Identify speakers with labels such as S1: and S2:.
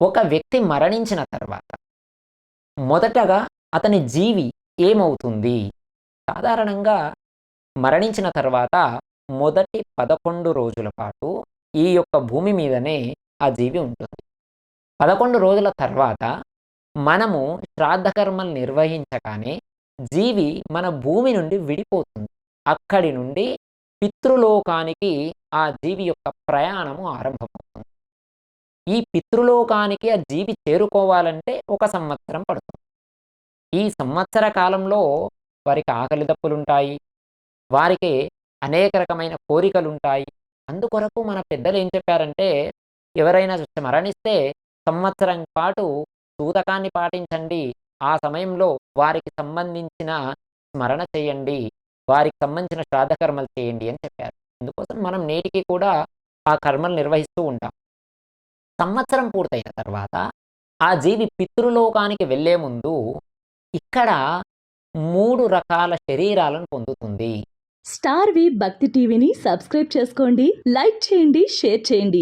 S1: ఒక వ్యక్తి మరణించిన తర్వాత మొదటగా అతని జీవి ఏమవుతుంది? సాధారణంగా మరణించిన తర్వాత మొదటి పదకొండు రోజుల పాటు ఈ యొక్క భూమి మీదనే ఆ జీవి ఉంటుంది. పదకొండు రోజుల తర్వాత మనము శ్రాద్ధకర్మలు నిర్వహించగానే జీవి మన భూమి నుండి విడిపోతుంది. అక్కడి నుండి పితృలోకానికి ఆ జీవి యొక్క ప్రయాణము ఆరంభమవుతుంది. ఈ పితృలోకానికి ఆ జీవి చేరుకోవాలంటే ఒక సంవత్సరం పడుతుంది. ఈ సంవత్సర కాలంలో వారికి ఆకలి దప్పులుంటాయి. వారికి అనేక రకమైన కోరికలు ఉంటాయి అందుకొరకు మన పెద్దలు ఏం చెప్పారంటే ఎవరైనా మరణిస్తే సంవత్సరం పాటు సూతకాన్ని పాటించండి. ఆ సమయంలో వారికి సంబంధించిన స్మరణ చేయండి. వారికి సంబంధించిన శ్రాద్ధ కర్మలు చేయండి అని చెప్పారు. అందుకోసం మనం నేటికి కూడా ఆ కర్మలు నిర్వహిస్తూ ఉంటాం. సంవత్సరం పూర్తయిన తర్వాత ఆ జీవి పితృలోకానికి వెళ్ళే ముందు ఇక్కడ మూడు రకాల శరీరాలను పొందుతుంది.
S2: స్టార్ వి భక్తి టీవీని సబ్స్క్రైబ్ చేసుకోండి లైక్ చేయండి షేర్ చేయండి.